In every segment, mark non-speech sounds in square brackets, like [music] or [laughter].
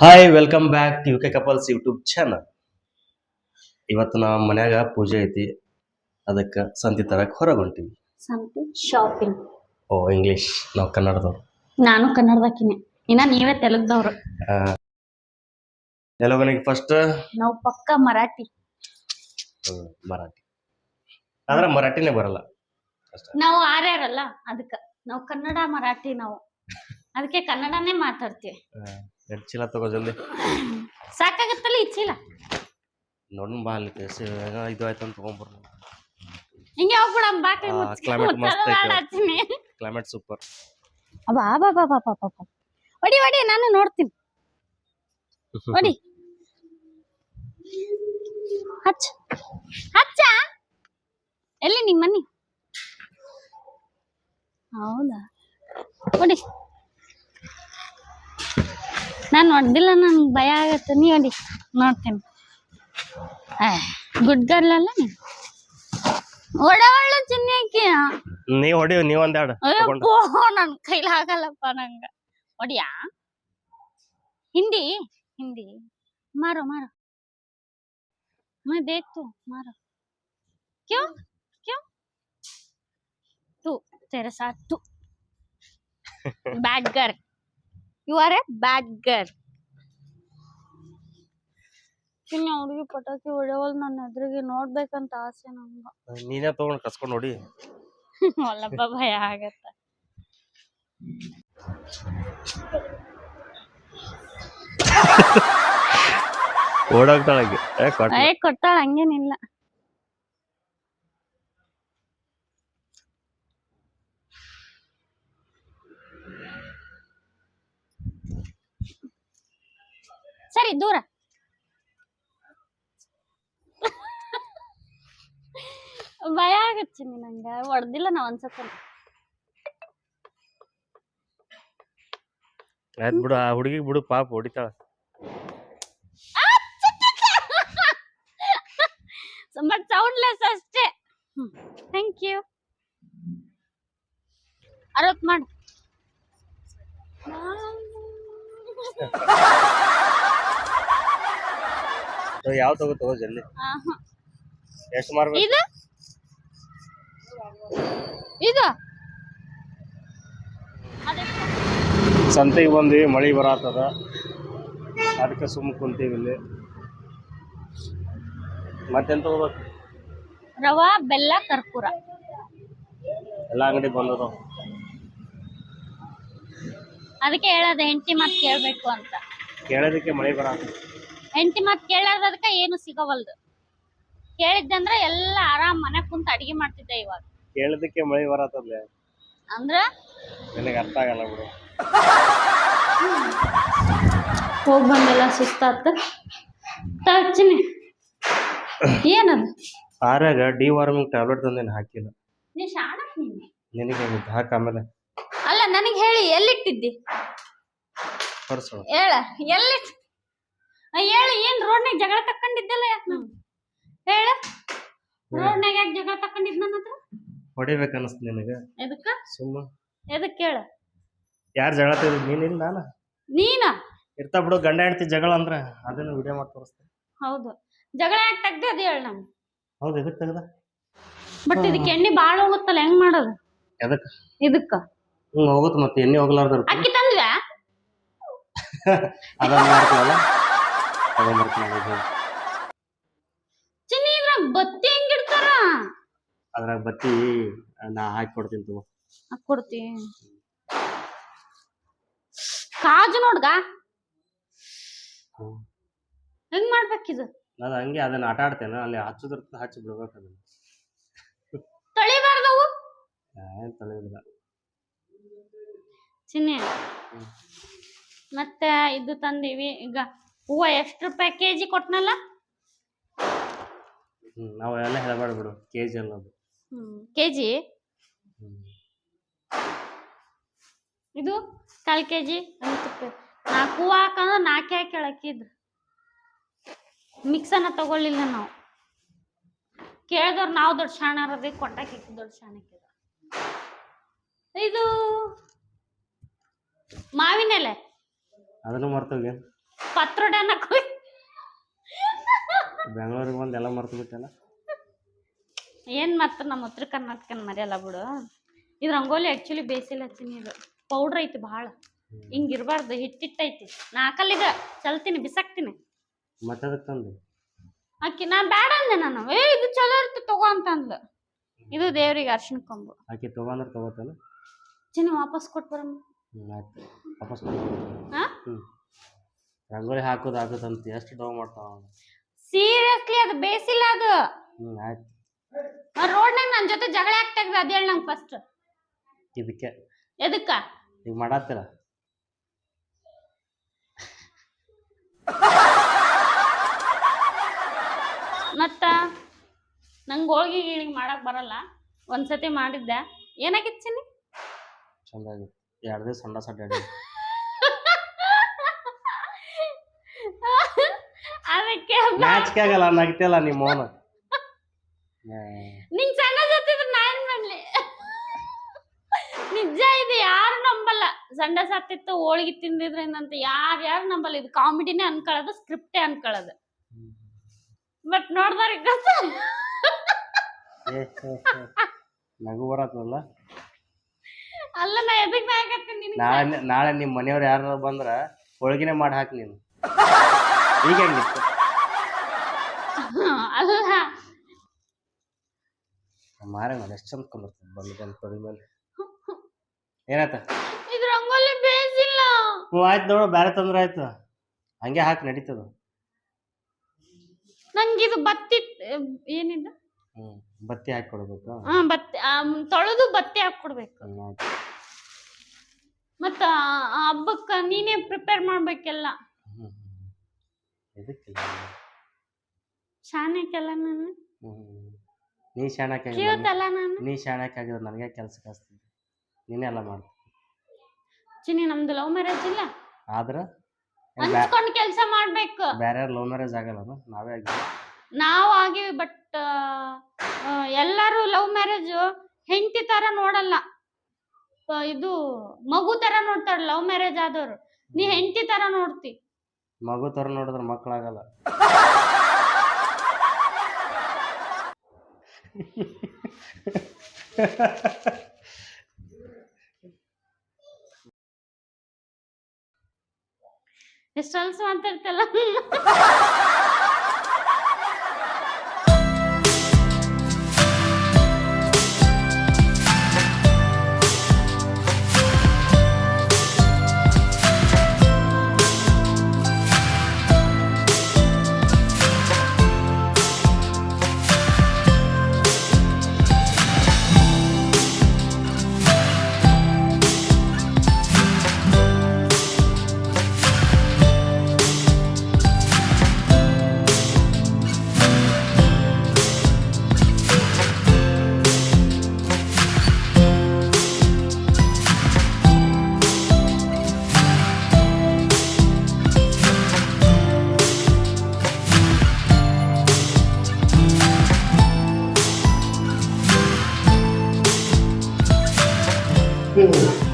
Hi welcome back U K couples YouTube channel ಇವತ್ತು ನಮ್ಮ ಮನ್ಯಾಗ ಪೂಜೆ ಐತಿ. ಅದಕ್ಕೆ ಸಂತಿ ತರಕ್ಕೆ ಹೊರಗೆ ಸಂತಿ ಶಾಪಿಂಗ್ ಓ ಇಂಗ್ಲಿಷ್ ನಾವು ಕನ್ನಡದವ್ರು. ನಾನು ಕನ್ನಡದಾಕಿನಿ. ಇನ್ನ ನೀವೇ ತೆಲುಗ್ದವ್ರು. ಎಲ್ಲೋಗನಿಗೆ ಫಸ್ಟ್ ನಾವು ಪಕ್ಕ ಮರಾಠಿ. ಮರಾಠಿ. ಆದ್ರೆ ಮರಾಠಿನೇ ಬರಲ್ಲ. ನಾವು ಆರ್ಯಾರಲ್ಲ ಅದಕ್ಕೆ. ನಾವು ಕನ್ನಡ ಮರಾಠಿ ನಾವು. ಅದಕ್ಕೆ ಕನ್ನಡನೇ ಮಾತಾಡ್ತೀವಿ. ಎರಡು ಚೀಲ ತಗೋ ಜಲ್ದಿ. ಸಾಕಾಗತ್ತಲ್ಲ ಈ ಚೀಲ? ನೋಡೋಣ ಬಾ ಅಲ್ಲಿ ಇದು. ಆಯ್ತು ಅಂತ ತಗೊಂಬರ್ ಹಿಂಗೆ ಹೋಗ್ಬಿಡ ಬಾಕಿ ಆ, climate ಮಸ್ತ್ ಐತೆ. ಕ್ಲೈಮೇಟ್ ಸೂಪರ್ ಬಾ ಬಾ ಬಾ ಬಾ ಬಾ ಬಾ ಹೊಡಿ ಹೊಡಿ ನಾನು ನೋಡ್ತೀನಿ. ಒಡಿ ಹಚ್ಚ. ಹಚ್ಚ? ಎಲ್ಲಿ ನಿಮ್ಮ ಮನೆ ಹೌದಾ? ಹೊಡಿ. ನಾನು ಹೊಡ್ದಿಲ್ಲ ನನ್ಗೆ ಭಯ ಆಗತ್ತೆ ನೀ ಹೊಡಿ ನೋಡ್ತೀನಿ ಗುಡ್ ಗರ್ಲ್ ಅಲ್ಲ ನೀ ಒಳ್ಳೆ ಚಿನ್ನಕ್ಕೆ ನೀವು ಹೊಡಿ ನೀವು ಒಂದೆರಡು ತಗೊಂಡು ಅಯ್ಯಪ್ಪೋ ನನ್ ಕೈಲಿ ಆಗಲ್ಲಪ್ಪ ನಂಗ ಹೊಡಿಯಾ ಹಿಂದಿ ಹಿಂದಿ ಮಾರೋ ಮಾರೋ मैं देख तू मारो क्यों क्यों तू तेरे साथ तू bad girl you are a bad girl ಇನ್ನು ಅವ್ರಿಗೆ ಪಟಾಕಿ ಹೊಡೆಯವಲ್ ನನ್ನ ಎದುರಿಗೆ ನೋಡ್ಬೇಕಂತ ಆಸೆ ನಂಗ. ನೀನೇ ತಗೊಂಡ್ ಕಸ್ಕೊಂಡ್ ನೋಡಿ. [laughs] ಒಲ್ಲಪ್ಪ ಭಯ ಆಗತ್ತ. ಓಡಾಗ್ತಾಳಾಗಿ ಏ ಕೊಟ್ಟಾಳ ಹಂಗೇನಿಲ್ಲ. ಸರಿ ದೂರ. ಭಯ ಆಗತ್ತೆ ನಂಗ ಹೊಡ್ದಿಲ್ಲ ನಾ ಒಂದ್ಸತ ಆಯ್ತು ಬಿಡು ಆ ಹುಡುಗಿ ಬಿಡು ಪಾಪ ಹೊಡಿತಾಳ. ಬಟ್ ಸೌಂಡ್ಲೆಸ್ ಅಷ್ಟೇ. ಥ್ಯಾಂಕ್ ಯು ಅರವತ್ ಮಾಡು. ಯಾವ ತಗೋ ತಗೋ ಜಲ್ದಿ. ಎಷ್ಟು ಮಾರ್ಬೇಕು ಇದು? ಇದು? ಸಂತೆಗೆ ಬಂದ್ವಿ ಮಳೆ ಬರತ್ತದ ಅದಕ್ಕೆ ಸುಮ್ಮ ಕುಂತೀವಿ ಇಲ್ಲಿ. ಮತ್ತೆಂತ ತಗೋಬೇಕು? ರವಾ ಬೆಲ್ಲ ಕರ್ಪೂರ. ಎಲ್ಲ ಅಂಗಡಿ ಬಂದದ. ಅದಕ್ಕೆ ಹೇಳೋದು ಹೆಂಡತಿ ಮತ್ತೆ ಕೇಳಬೇಕು ಅಂತ. ಕೇಳೋದಕ್ಕೆ ಮಳೆ ಬರತ್ತ ಹೆಂಡತಿ ಮಾತ್ ಕೇಳಾರ್ದಕ್ಕ ಏನು ಸಿಗವಲ್ದು. ಕೇಳಿದ್ದಂದ್ರೆ ಎಲ್ಲ ಆರಾಮ್ ಮನೆ ಕುಂತ ಅಡಿಗೆ ಮಾಡ್ತಿದ್ದೆ ಇವಾಗ. ಕೇಳದಕ್ಕೆ ಮಳೆ ಬರತ್ತದ ಅಂದ್ರ? ನಿನಗೆ ಅರ್ಥ ಆಗಲ್ಲ ಬಿಡು. ಹೋಗ್ ಬಂದೆಲ್ಲ ಸುಸ್ತಾತ. ತರ್ಚಿನಿ ಏನದು? ಆರಾಗ ಡಿ ವಾರ್ಮಿಂಗ್ ಟ್ಯಾಬ್ಲೆಟ್ ತಂದೇನು ಹಾಕಿಲ್ಲ. ನೀ ನೀನು? ನಿನಗೆ ಹಾಕ ಆಮೇಲೆ. ಅಲ್ಲ ನನಗೆ ಹೇಳಿ ಎಲ್ಲಿಟ್ಟಿದ್ದಿ? ಹೇಳ ಎಲ್ಲಿ ಹೇಳ ಏನ್ ರೋಡ್ನಾಗ ಜಗಳ ತಕೊಂಡಿದ್ದಲ್ಲ ಯಾಕೆ ನಾನು ಹೇಳ. ರೋಡ್ನಾಗ ಯಾಕೆ ಜಗಳ ತಕೊಂಡಿದ್ ನನ್ನ ಹತ್ರ? ಹೊಡಿಬೇಕು ಅನಿಸ್ತು ನಿನಗೆ. ಎದಕ್ಕ? ಸುಮ್ಮ. ಎದಕ್ ಹೇಳ? ಯಾರು ಜಗಳ ತೆಗೆದು ನೀನಿಲ್ಲ ನಾನು? ನೀನ? ಇರ್ತಾ ಬಿಡು ಗಂಡ ಹೆಂಡ್ತಿ ಜಗಳ ಅಂದ್ರೆ ಅದನ್ನು ವಿಡಿಯೋ ಮಾಡಿ ತೋರಿಸ್ತ ಹೌದು. ಜಗಳ ಯಾಕೆ ತೆಗ್ದೆ ಅದು ಹೇಳ ನಾನು ಹೌದು ಎದಕ್ಕೆ ತೆಗ್ದ? ಬಟ್ ಇದಕ್ಕೆ ಎಣ್ಣೆ ಬಾಳ ಹೋಗುತ್ತಲ್ಲ ಹೆಂಗ್ ಮಾಡೋದು? ಎದಕ್ಕೆ ಇದಕ್ಕ? ಹ್ಞೂ ಹೋಗುತ್ತೆ ಮತ್ತೆ ಎಣ್ಣೆ ಹೋಗ್ಲಾರ್ದ ಅಕ್ಕಿ ತಂದ್ವಾ [laughs] ಅದನ್ನ ಮಾಡ್ತೀವಲ್ಲ? ಚಿನ್ನಿ ಇದ್ರಾಗ ಬತ್ತಿ ಹೆಂಗಿಡ್ತಾರ ಅದ್ರಾಗ ಬತ್ತಿ ನಾ ಹಾಕಿ ಕೊಡ್ತೀನಿ ತಗೋ. ಕೊಡ್ತಿ. ಕಾಜು ನೋಡ್ಗ. ಹೆಂಗ್ ಮಾಡ್ಬೇಕಿದು? ನಾನು ಹಂಗೆ ಅದನ್ನ ಆಟ ಆಡ್ತೇನೆ ಅಲ್ಲಿ ಹಚ್ಚುದ್ರ ಹಚ್ಚಿ ಬಿಡ್ಬೇಕು ಅದನ್ನ. ತೊಳಿಬಾರ್ದವು? ಏನ್ ತಿಳಿಯೋದಿಲ್ಲ ಚಿನ್ನಿ. ಮತ್ತೆ ಇದು ತಂದೀವಿ ಈಗ ಹೂವ ಎಷ್ಟು ರೂಪಾಯಿ ಕೆ ಜಿ ಕೊಟ್ನಲ್ಲ? ನಾವು ಎಲ್ಲ ಹೇಳಬೇಡ ಬಿಡು ಕೆ ಜಿ ಅನ್ನೋದು ಕೆ ಜಿ ಇದು ಕಾಲ್ ಕೆ ಜಿ ನಾಲ್ಕು ಹೂವು ಹಾಕಂದ್ರೆ ನಾಲ್ಕೇ ಹಾಕಿ ಹಾಕಿದ್ರು ಮಿಕ್ಸನ್ನ ತಗೊಳ್ಳಿಲ್ಲ ನಾವು. ಕೇಳಿದವ್ರು ನಾವು ದೊಡ್ಡ ಶಾಣರದಿ ಕೊಟ್ಟಾಕಿ ದೊಡ್ಡ ಶಾಣಕ್ಕಿದ ಇದು ಮಾವಿನ ಎಲೆ. ಅದನ್ನು ಮರ್ತೋಗಿ. ಪತ್ರೊಡೆ ಬೆಂಗಳೂರಿಗೆ ಬಂದು ಎಲ್ಲ ಮರ್ತು ಬಿಟ್ಟಲ್ಲ? ಏನು ಮತ್ತೆ ನಮ್ಮ ಉತ್ತರ ಕರ್ನಾಟಕನ ಮರೆಯಲ್ಲ ಬಿಡು. ಇದು ರಂಗೋಲಿ ಆಕ್ಚುಲಿ ಬೇಸಿಲ್ ಹಚ್ಚಿನಿ ಇದು. ಪೌಡ್ರ್ ಐತಿ ಭಾಳ. ಹಿಂಗ್ ಹಿಟ್ಟಿಟ್ಟೈತಿ. ಹಿಟ್ಟಿಟ್ಟೈತಿ ಇದು ಚಲ್ತೀನಿ ಬಿಸಾಕ್ತೀನಿ. ಮತ್ತೆ ಅದಕ್ಕೆ ತಂದು? ಅಕ್ಕಿ ನಾ ಬೇಡ ಅಂದೆ ನಾನು. ಏ ಇದು ಚಲೋ ಇರ್ತಿ ತಗೋ ಅಂತ ಅಂದ್ಲು ಇದು ದೇವ್ರಿಗೆ ಅರ್ಶಿನ ಕೊಂಬು. ಆಕೆ ತಗೊಂಡ್ರೆ ತಗೋತಲ್ಲ ಚಿನ್ನ ವಾಪಸ್ ಕೊಟ್ಟು ಬರಮ್ಮ. ವಾಪಸ್ ಕೊಡ್ತೀನಿ ಹಾ ಹ್ಞೂ ರಂಗೋಲಿ ಹಾಕೋದು ಆಗುತ್ತಂತ ಎಷ್ಟು ಡೌ ಮಾಡ್ತಾವ. ಸೀರಿಯಸ್ಲಿ ಅದು ಬೇಸಿಲ್ಲ ಅದು. ಆ ಆಯ್ತು ರೋಡ್ನಾಗ ನನ್ನ ಜೊತೆ ಜಗಳ ಆಗ್ತಾಗ್ದು ಅದ ಹೇಳಿ ನಂಗೆ ಫಸ್ಟ್ ಇದಕ್ಕೆ. ಎದಕ್ಕ? ಈಗ ಮಾಡತ್ತೀರ? ಮತ್ತ? ನಂಗೆ ಹೋಳ್ಗಿ ಗೀಳಿಗೆ ಮಾಡಕ್ ಬರಲ್ಲ. ಒಂದ್ಸತಿ ಮಾಡಿದ್ದೆ. ಏನಾಗಿತ್ತು ಚಿನ್ನಿ? ಚಂದಾಗಿತ್ತು ಎರಡು ದಿವಸ ಸಂಡ ಸಡ್ಡಾಡಿ ನಾಚಿಕೆ ಆಗಲ್ಲ ನಗ್ತಿಯಲ್ಲ ನಿಮ್ಮ ಮೌನ. ನಿಂಗ್ ಸಣ್ಣ ಸತ್ತಿದ್ರೆ ನಾ ಏನ್ ಮಾಡ್ಲಿ? ನಿಜ ಇದು ಯಾರು ನಂಬಲ್ಲ. ಸಂಡ ಸತ್ತಿತ್ತು ಹೋಳಿಗೆ ತಿಂದಿದ್ರಿಂದ ಅಂತ ಯಾರು ಯಾರು ನಂಬಲ್ಲ. ಇದು ಕಾಮಿಡಿನೇ ಅನ್ಕೊಳ್ಳೋದು ಸ್ಕ್ರಿಪ್ಟೇ ಅನ್ಕೊಳ್ಳೋದು ಬಟ್ ನೋಡ್ದವ್ರಿಗೆ ಗೊತ್ತ ನಗು ಬರತ್ತಲ್ಲ ಅಲ್ಲ ನಾ ಎದಕ್ ನಿನಗೆ? ನಾಳೆ ನಾಳೆ ನಿಮ್ಮ ಮನೆಯವ್ರು ಯಾರು ಬಂದ್ರ ಹೋಳಿಗೆನೆ ಮಾಡಿ ಹಾಕಿ ನೀನು. ಈಗ ಹೆಂಗಿತ್ತು? ಅಲ್ಲ ಮಾರೇ ಮಾಡಿ ಎಷ್ಟು ಚಂದ ಕೊಂಬರ್ತದೆ ಬಂದು ತೊಡಿ ಮೇಲೆ ಏನಾಯ್ತ? ಇದು ರಂಗೋಲಿ ಬೇಸಿಲ್ಲ. ಹ್ಞೂ ಆಯ್ತು ನೋಡು ಬೇರೆ ತೊಂದ್ರೆ ಆಯ್ತು. ಹಂಗೆ ಹಾಕಿ ನಡೀತದ. ನಂಗೆ ಇದು ಬತ್ತಿ ಏನಿದೆ? ಹ್ಞೂ ಬತ್ತಿ ಹಾಕಿ ಕೊಡ್ಬೇಕು. ಹಾ ಬತ್ತಿ ತೊಳೆದು ಬತ್ತಿ ಹಾಕ್ಕೊಡ್ಬೇಕು ಹ್ಞೂ ಆಯ್ತು. ಮತ್ತ ಆ ಹಬ್ಬಕ್ಕ ನೀನೇ ಪ್ರಿಪೇರ್ ಮಾಡ್ಬೇಕೆಲ್ಲ. ಇದಕ್ಕಿಲ್ಲ ಶಾಣಕ್ಕೆಲ್ಲ ನಾನು? ನೀ ಶಾಣಕ್ಕೆ ಕ್ಯೂಟ್ ಅಲ್ಲ ನಾನು? ನೀ ಶಾಣಕ್ಕೆ ಆಗಿದ್ರೆ ನನಗೆ ಕೆಲಸ ಕಳಿಸ್ತೀನಿ ನೀನೇ ಎಲ್ಲ ಮಾಡ್ತಿ ಚಿನ್ನಿ ನಮ್ದು ಲವ್ ಮ್ಯಾರೇಜ್ ಇಲ್ಲ? ಆದ್ರೆ? ಹಂಚ್ಕೊಂಡ್ ಕೆಲಸ ಮಾಡ್ಬೇಕು. ಬೇರೆ ಲವ್ ಮ್ಯಾರೇಜ್ ಆಗಲ್ಲ ನಾವೇ ಆಗಿ ನಾವು ಆಗಿವಿ ಬಟ್ ಎಲ್ಲರೂ ಲವ್ ಮ್ಯಾರೇಜ್ ಹೆಂಡತಿ ತರ ನೋಡಲ್ಲ. ಇದು ಮಗು ತರ ನೋಡ್ತಾರ ಲವ್ ಮ್ಯಾರೇಜ್ ಆದವರು. ನೀ ಹೆಂಡತಿ ತರ ನೋಡ್ತಿ. ಮಗು ತರ ನೋಡಿದ್ರೆ ಮಕ್ಕಳಾಗಲ್ಲ [laughs] ಎಷ್ಟು ಅಲ್ಸ ಮಾತಾಡ್ತಲ್ಲ [laughs]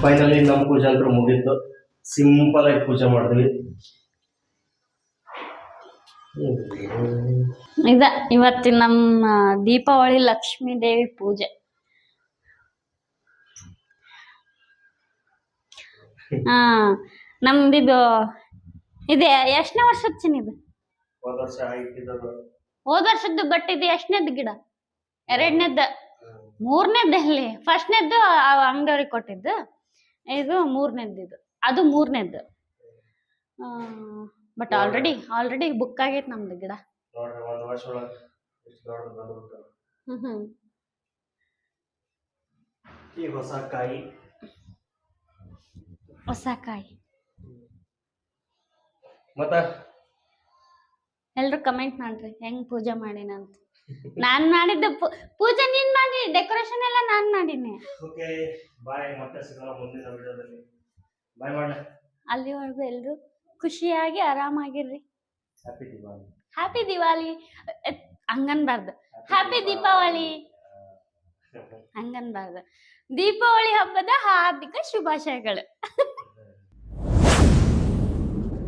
ಫೈನಲಿ ನಮ್ಮ ಪೂಜೆ ಅಂತೂ ಮುಗೀತು ಸಿಂಪಲ್ ಆಗಿ ಪೂಜೆ ಮಾಡಿದ್ವಿ ಇದ ಇವತ್ತಿನ ನಮ್ಮ ದೀಪಾವಳಿ ಲಕ್ಷ್ಮೀ ದೇವಿ ಪೂಜೆ. ಹಾ ನಮ್ದಿದು ಇದೆ ಎಷ್ಟನೇ ವರ್ಷದ ಚಿನ್ನಿದು ಹೋದ ವರ್ಷದ್ದು ಬಟ್ ಇದು ಎಷ್ಟನೇದ್ ಗಿಡ? ಎರಡನೇದ್ದು ಮೂರನೇದ್ದು ಅಲ್ಲಿ. ಫಸ್ಟ್ನೇದ್ದು ಅಂಗಡಿಯವ್ರಿಗೆ ಕೊಟ್ಟಿದ್ದು? ಇದು ಮೂರನೇದ್ದು ಇದು. ಅದು ಮೂರನೇದ್ದು ಬಟ್ ಆಲ್ರೆಡಿ ಆಲ್ರೆಡಿ ಬುಕ್ ಆಗೈತೆ ನಮ್ದು ಗಿಡ. ಹೊಸ ಕಾಯಿ. ಹೊಸ ಕಾಯಿ. ಮತ್ತ? ಎಲ್ರು ಕಮೆಂಟ್ ಮಾಡ್ರಿ ಹೆಂಗ್ ಪೂಜೆ ಮಾಡಿನ ಅಂತ ನಾನ್ ಮಾಡಿದ್ದ ಪೂಜೆ ನೀನ್ ಮಾಡಿ ಡೆಕೋರೇಷನ್ ಎಲ್ಲ ನಾನ್ ಮಾಡಿನಿ. ಓಕೆ ಬಾಯ್ ಮತ್ತೆ ಸಿಗೋಣ ಮುಂದಿನ ವಿಡಿಯೋದಲ್ಲಿ. ಬಾಯ್ ಅಲ್ಲಿವರೆಗೂ ಎಲ್ಲರೂ ಖುಷಿಯಾಗಿ ಆರಾಮಾಗಿರ್ರಿ. ಹ್ಯಾಪಿ ದಿವಾಲಿ ಹ್ಯಾಪಿ ದಿವಾಲಿ ಹಂಗನ್ಬಾರ್ದು ಹ್ಯಾಪಿ ದೀಪಾವಳಿ ಹಂಗನ್ಬಾರ್ದು ದೀಪಾವಳಿ ಹಬ್ಬದ ಹಾರ್ದಿಕ ಶುಭಾಶಯಗಳು. [laughs]